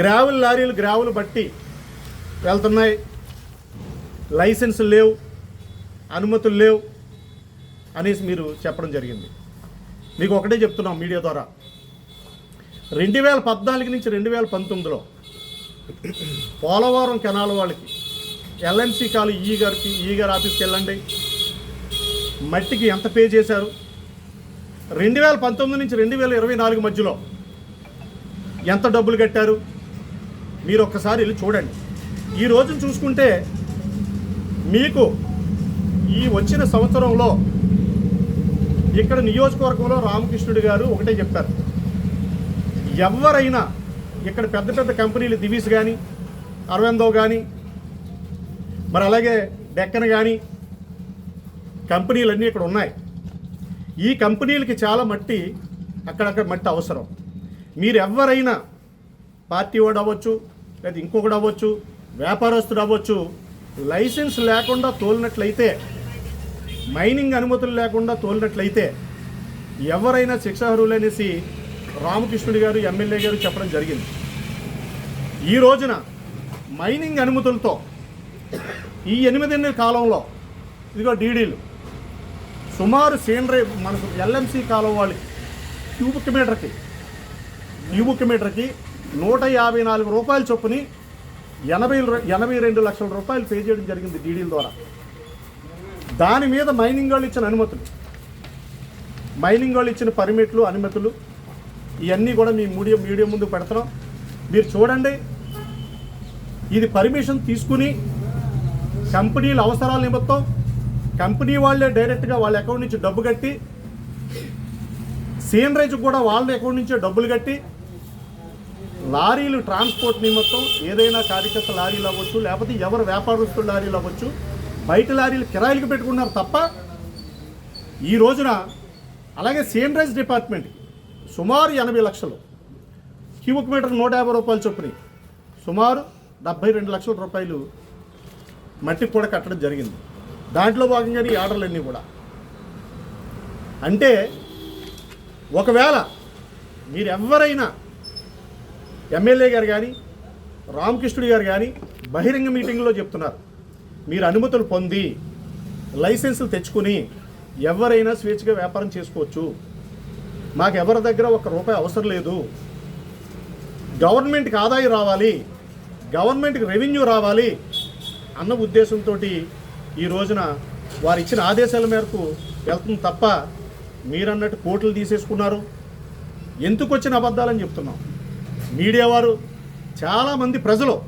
Gravel లారీలు గ్రావులు బట్టి వెళ్తున్నాయి. లైసెన్స్ లేవు అనుమతులు లేవు అనేసి మీరు చెప్పడం జరిగింది. మీకు ఒకటే చెప్తున్నాం మీడియా ద్వారా. రెండు వేల పద్నాలుగు నుంచి రెండు వేల పంతొమ్మిదిలో పోలవరం కెనాల్ వాళ్ళకి ఎల్ఎన్సీ కాలు ఈ గారికి ఈ గారి ఆఫీస్కి వెళ్ళండి. మట్టికి ఎంత పే చేశారు? రెండు వేల పంతొమ్మిది నుంచి రెండు వేల ఇరవై నాలుగు మధ్యలో ఎంత డబ్బులు కట్టారు? మీరు ఒక్కసారి వెళ్ళి చూడండి. ఈ రోజును చూసుకుంటే మీకు ఈ వచ్చిన సంవత్సరంలో ఇక్కడ నియోజకవర్గంలో రామకృష్ణుడు గారు ఒకటే చెప్పారు. ఎవరైనా ఇక్కడ పెద్ద పెద్ద కంపెనీలు దివీస్ కానీ అరవిందో కానీ మరి అలాగే డెక్కన్ కానీ కంపెనీలన్నీ ఇక్కడ ఉన్నాయి. ఈ కంపెనీలకి చాలా మట్టి అక్కడక్కడ మట్టి అవసరం. మీరు ఎవరైనా పార్టీ వాడు అవ్వచ్చు లేదా ఇంకొకటి అవ్వచ్చు వ్యాపారస్తుడు అవ్వచ్చు లైసెన్స్ లేకుండా తోలినట్లయితే మైనింగ్ అనుమతులు లేకుండా తోలినట్లయితే ఎవరైనా శిక్షార్హులు అనేసి రామకృష్ణుడి గారు ఎమ్మెల్యే గారు చెప్పడం జరిగింది. ఈ రోజున మైనింగ్ అనుమతులతో ఈ ఎనిమిదిన్నర కాలంలో ఇదిగో డీడీలు సుమారు సీనరీ మనకు ఎల్ఎంసి కాలం వాళ్ళకి క్యూబిక్ మీటర్కి క్యూబిక్ మీటర్కి నూట యాభై నాలుగు రూపాయల చొప్పుని ఎనభై ఎనభై రెండు లక్షల రూపాయలు పే చేయడం జరిగింది డీడీల ద్వారా. దాని మీద మైనింగ్ వాళ్ళు ఇచ్చిన అనుమతులు. మైనింగ్ వాళ్ళు ఇచ్చిన పర్మిట్లు అనుమతులు ఇవన్నీ కూడా మీ మీడియం మీడియం ముందు పెడుతున్నాం మీరు చూడండి. ఇది పర్మిషన్ తీసుకుని కంపెనీల అవసరాల నిమిత్తం కంపెనీ వాళ్ళే డైరెక్ట్గా వాళ్ళ అకౌంట్ నుంచి డబ్బు కట్టి సీనరేజ్ కూడా వాళ్ళ అకౌంట్ నుంచే డబ్బులు కట్టి లారీలు ట్రాన్స్పోర్ట్ నిమిత్తం ఏదైనా కార్యకర్త లారీలు అవ్వచ్చు లేకపోతే ఎవరు వ్యాపారస్తుల లారీలు అవ్వచ్చు బయట లారీలు కిరాయిలకు పెట్టుకున్నారు తప్ప ఈ రోజున అలాగే సీనరేజ్ డిపార్ట్మెంట్ సుమారు ఎనభై లక్షలు. క్యూబిక్ మీటర్ నూట యాభై రూపాయలు చొప్పున. సుమారు డెబ్బై రెండు లక్షల రూపాయలు మట్టికి కూడా కట్టడం జరిగింది. దాంట్లో భాగంగానే ఈ ఆర్డర్లన్నీ కూడా. అంటే ఒకవేళ మీరు ఎవరైనా ఎమ్మెల్యే గారు కానీ రామకృష్ణుడి గారు కానీ బహిరంగ మీటింగ్లో చెప్తున్నారు. మీరు అనుమతులు పొంది లైసెన్సులు తెచ్చుకుని ఎవరైనా స్వేచ్ఛగా వ్యాపారం చేసుకోవచ్చు. మాకు ఎవరి దగ్గర ఒక రూపాయి అవసరం లేదు. గవర్నమెంట్కి ఆదాయం రావాలి. గవర్నమెంట్కి రెవెన్యూ రావాలి అన్న ఉద్దేశంతో ఈ రోజున వారు ఇచ్చిన ఆదేశాల మేరకు వెళ్తుంది తప్ప మీరన్నట్టు కోట్లు తీసేసుకున్నారు. ఎందుకు వచ్చిన అబద్ధాలని చెప్తున్నాం? మీడియా వారు చాలామంది ప్రజలు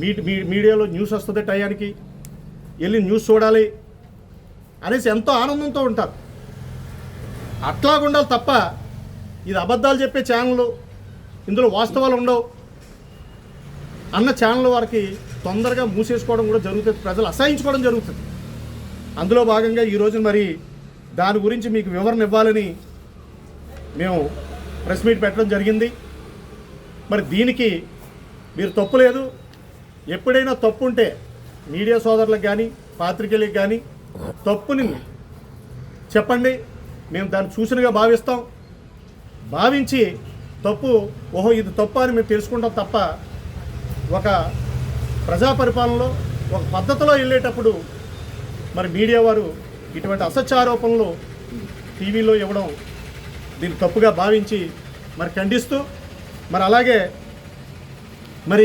మీ మీ- మీడియాలో న్యూస్ వస్తుంది టయానికి వెళ్ళి న్యూస్ చూడాలి అనేసి ఎంతో ఆనందంతో ఉంటారు. అట్లాగుండాలి తప్ప ఇది అబద్ధాలు చెప్పే ఛానళ్ళు ఇందులో వాస్తవాలు ఉండవు. అన్న ఛానల్ వారికి తొందరగా మూసేసుకోవడం కూడా జరుగుతుంది ప్రజలు అసహించుకోవడం జరుగుతుంది. అందులో భాగంగా ఈరోజు మరి దాని గురించి మీకు వివరణ ఇవ్వాలని మేము ప్రెస్ మీట్ పెట్టడం జరిగింది. మరి దీనికి మీరు తప్పు లేదు. ఎప్పుడైనా తప్పు ఉంటే మీడియా సోదరులకు కానీ పాత్రికేయులకు కానీ తప్పుని చెప్పండి. మేము దాన్ని సూచనగా భావిస్తాం. భావించి తప్పు ఓహో ఇది తప్పు అని మేము తెలుసుకుంటాం తప్ప ఒక ప్రజా పరిపాలనలో ఒక పద్ధతిలో వెళ్ళేటప్పుడు మరి మీడియా వారు ఇటువంటి అసత్యారోపణలు టీవీలో ఇవ్వడం దీన్ని తప్పుగా భావించి మరి ఖండిస్తూ మరి అలాగే